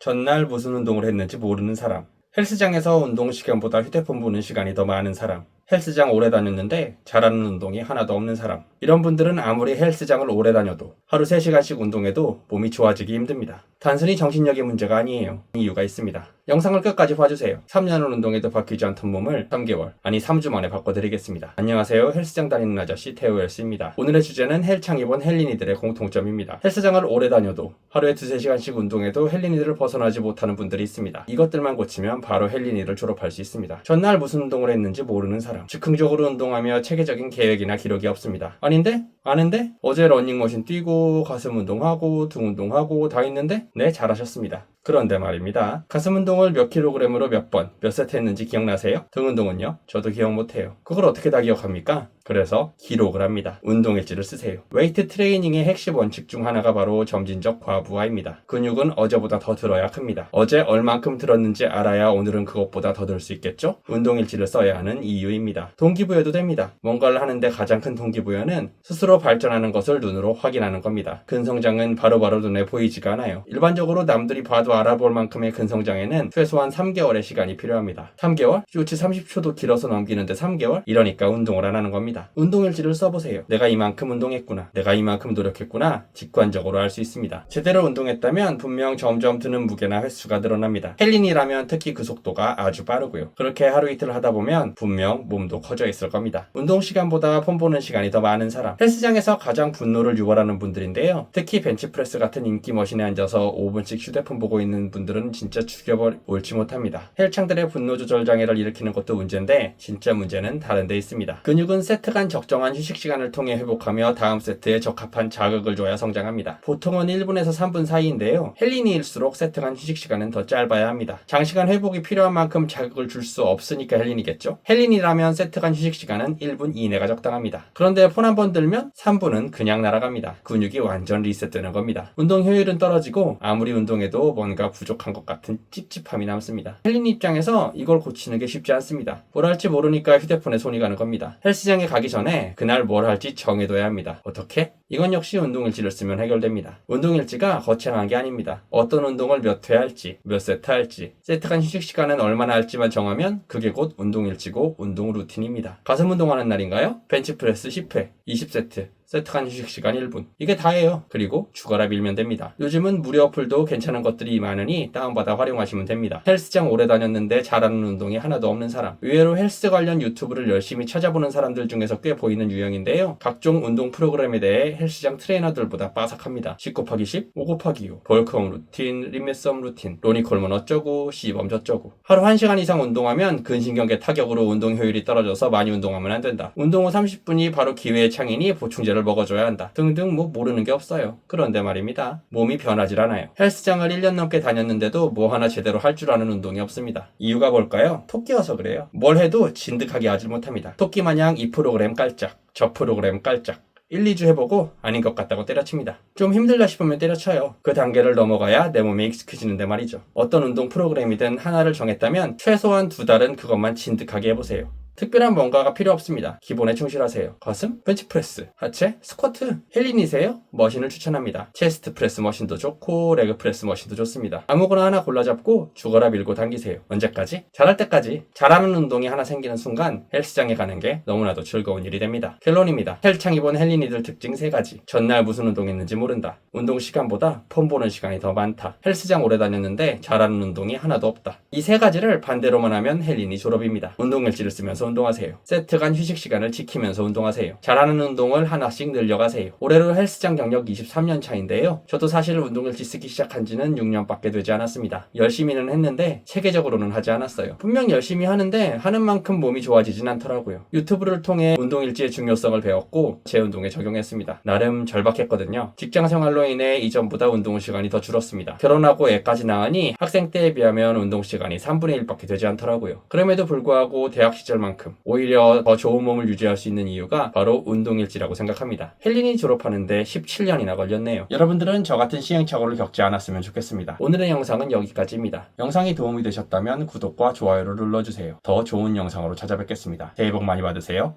전날 무슨 운동을 했는지 모르는 사람. 헬스장에서 운동 시간보다 휴대폰 보는 시간이 더 많은 사람. 헬스장 오래 다녔는데 잘하는 운동이 하나도 없는 사람. 이런 분들은 아무리 헬스장을 오래 다녀도 하루 3시간씩 운동해도 몸이 좋아지기 힘듭니다. 단순히 정신력의 문제가 아니에요. 이유가 있습니다. 영상을 끝까지 봐주세요. 3년을 운동해도 바뀌지 않던 몸을 3개월, 아니 3주 만에 바꿔드리겠습니다. 안녕하세요. 헬스장 다니는 아저씨 테오엘스입니다. 오늘의 주제는 헬창 입원 헬린이들의 공통점입니다. 헬스장을 오래 다녀도 하루에 2, 3시간씩 운동해도 헬린이들을 벗어나지 못하는 분들이 있습니다. 이것들만 고치면 바로 헬린이를 졸업할 수 있습니다. 전날 무슨 운동을 했는지 모르는 사람. 즉흥적으로 운동하며 체계적인 계획이나 기록이 없습니다. 아닌데? 아는데? 어제 러닝머신 뛰고 가슴 운동하고 등 운동하고 다 했는데? 네, 잘하셨습니다. 그런데 말입니다. 가슴 운동을 몇 킬로그램으로 몇 번, 몇 세트 했는지 기억나세요? 등 운동은요? 저도 기억 못해요. 그걸 어떻게 다 기억합니까? 그래서 기록을 합니다. 운동일지를 쓰세요. 웨이트 트레이닝의 핵심 원칙 중 하나가 바로 점진적 과부하입니다. 근육은 어제보다 더 들어야 큽니다. 어제 얼만큼 들었는지 알아야 오늘은 그것보다 더 들 수 있겠죠? 운동일지를 써야 하는 이유입니다. 동기부여도 됩니다. 뭔가를 하는데 가장 큰 동기부여는 스스로 발전하는 것을 눈으로 확인하는 겁니다. 근성장은 바로바로 눈에 보이지가 않아요. 일반적으로 남들이 봐도 알아볼 만큼의 근성장에는 최소한 3개월의 시간이 필요합니다. 3개월? 쇼츠 30초도 길어서 넘기는데 3개월? 이러니까 운동을 안 하는 겁니다. 운동 일지를 써보세요. 내가 이만큼 운동했구나. 내가 이만큼 노력했구나. 직관적으로 알 수 있습니다. 제대로 운동했다면 분명 점점 드는 무게나 횟수가 늘어납니다. 헬린이라면 특히 그 속도가 아주 빠르고요. 그렇게 하루 이틀 하다 보면 분명 몸도 커져 있을 겁니다. 운동 시간보다 폰 보는 시간이 더 많은 사람. 헬스장에서 가장 분노를 유발하는 분들인데요. 특히 벤치프레스 같은 인기 머신에 앉아서 5분씩 휴대폰 보고 있는 분들은 진짜 죽여버리 옳지 못합니다. 헬창들의 분노 조절 장애를 일으키는 것도 문제인데 진짜 문제는 다른 데 있습니다. 근육은 세트 간 적정한 휴식 시간을 통해 회복하며 다음 세트에 적합한 자극을 줘야 성장합니다. 보통은 1분에서 3분 사이인데요. 헬린이일수록 세트 간 휴식 시간은 더 짧아야 합니다. 장시간 회복이 필요한 만큼 자극을 줄 수 없으니까 헬린이겠죠? 헬린이라면 세트 간 휴식 시간은 1분 이내가 적당합니다. 그런데 폰 한 번 들면 3분은 그냥 날아갑니다. 근육이 완전 리셋되는 겁니다. 운동 효율은 떨어지고 아무리 운동해도 뭔가 부족한 것 같은 찝찝함이 남습니다. 헬린 입장에서 이걸 고치는 게 쉽지 않습니다. 뭘 할지 모르니까 휴대폰에 손이 가는 겁니다. 헬스장에 가기 전에 그날 뭘 할지 정해둬야 합니다. 어떻게? 이건 역시 운동일지를 쓰면 해결됩니다. 운동일지가 거창한 게 아닙니다. 어떤 운동을 몇 회 할지, 몇 세트 할지, 세트 간 휴식 시간은 얼마나 할지만 정하면 그게 곧 운동일지고 운동 루틴입니다. 가슴 운동하는 날인가요? 벤치프레스 10회, 20세트, 세트 간 휴식 시간 1분. 이게 다예요. 그리고 죽어라 밀면 됩니다. 요즘은 무료 어플도 괜찮은 것들이 많으니 다운받아 활용하시면 됩니다. 헬스장 오래 다녔는데 잘하는 운동이 하나도 없는 사람. 의외로 헬스 관련 유튜브를 열심히 찾아보는 사람들 중에서 꽤 보이는 유형인데요. 각종 운동 프로그램에 대해 헬스장 트레이너들보다 빠삭합니다. 10 곱하기 10, 5 곱하기 5, 벌크업 루틴, 리메썸 루틴, 로니콜먼 어쩌고, 시범 저쩌고. 하루 1시간 이상 운동하면 근신경계 타격으로 운동 효율이 떨어져서 많이 운동하면 안 된다. 운동 후 30분이 바로 기회의 창이니 보충제를 먹어줘야 한다. 등등 뭐 모르는 게 없어요. 그런데 말입니다. 몸이 변하질 않아요. 헬스장을 1년 넘게 다녔는데도 뭐 하나 제대로 할 줄 아는 운동이 없습니다. 이유가 뭘까요? 토끼여서 그래요. 뭘 해도 진득하게 하질 못합니다. 토끼 마냥 이 프로그램 깔짝, 저 프로그램 깔짝. 1, 2주 해보고 아닌 것 같다고 때려칩니다. 좀 힘들다 싶으면 때려쳐요. 그 단계를 넘어가야 내 몸에 익숙해지는데 말이죠. 어떤 운동 프로그램이든 하나를 정했다면 최소한 두 달은 그것만 진득하게 해보세요. 특별한 뭔가가 필요 없습니다. 기본에 충실하세요. 가슴, 벤치프레스, 하체, 스쿼트, 헬린이세요? 머신을 추천합니다. 체스트 프레스 머신도 좋고 레그 프레스 머신도 좋습니다. 아무거나 하나 골라 잡고 죽어라 밀고 당기세요. 언제까지? 잘할 때까지. 잘하는 운동이 하나 생기는 순간 헬스장에 가는 게 너무나도 즐거운 일이 됩니다. 결론입니다. 헬창 입원 헬린이들 특징 세 가지. 전날 무슨 운동했는지 모른다. 운동 시간보다 폰 보는 시간이 더 많다. 헬스장 오래 다녔는데 잘하는 운동이 하나도 없다. 이 세 가지를 반대로만 하면 헬린이 졸업입니다. 운동 일지를 쓰면서 운동하세요. 세트 간 휴식 시간을 지키면서 운동하세요. 잘하는 운동을 하나씩 늘려가세요. 올해로 헬스장 경력 23년 차인데요. 저도 사실 운동일지 쓰기 시작한 지는 6년밖에 되지 않았습니다. 열심히는 했는데 체계적으로는 하지 않았어요. 분명 열심히 하는데 하는 만큼 몸이 좋아지진 않더라고요. 유튜브를 통해 운동 일지의 중요성을 배웠고 제 운동에 적용했습니다. 나름 절박했거든요. 직장 생활로 인해 이전보다 운동 시간이 더 줄었습니다. 결혼하고 애까지 낳으니 학생 때에 비하면 운동 시간이 3분의 1밖에 되지 않더라고요. 그럼에도 불구하고 대학 시절 만큼 오히려 더 좋은 몸을 유지할 수 있는 이유가 바로 운동일지라고 생각합니다. 헬린이 졸업하는데 17년이나 걸렸네요. 여러분들은 저 같은 시행착오를 겪지 않았으면 좋겠습니다. 오늘의 영상은 여기까지입니다. 영상이 도움이 되셨다면 구독과 좋아요를 눌러주세요. 더 좋은 영상으로 찾아뵙겠습니다. 새해 복 많이 받으세요.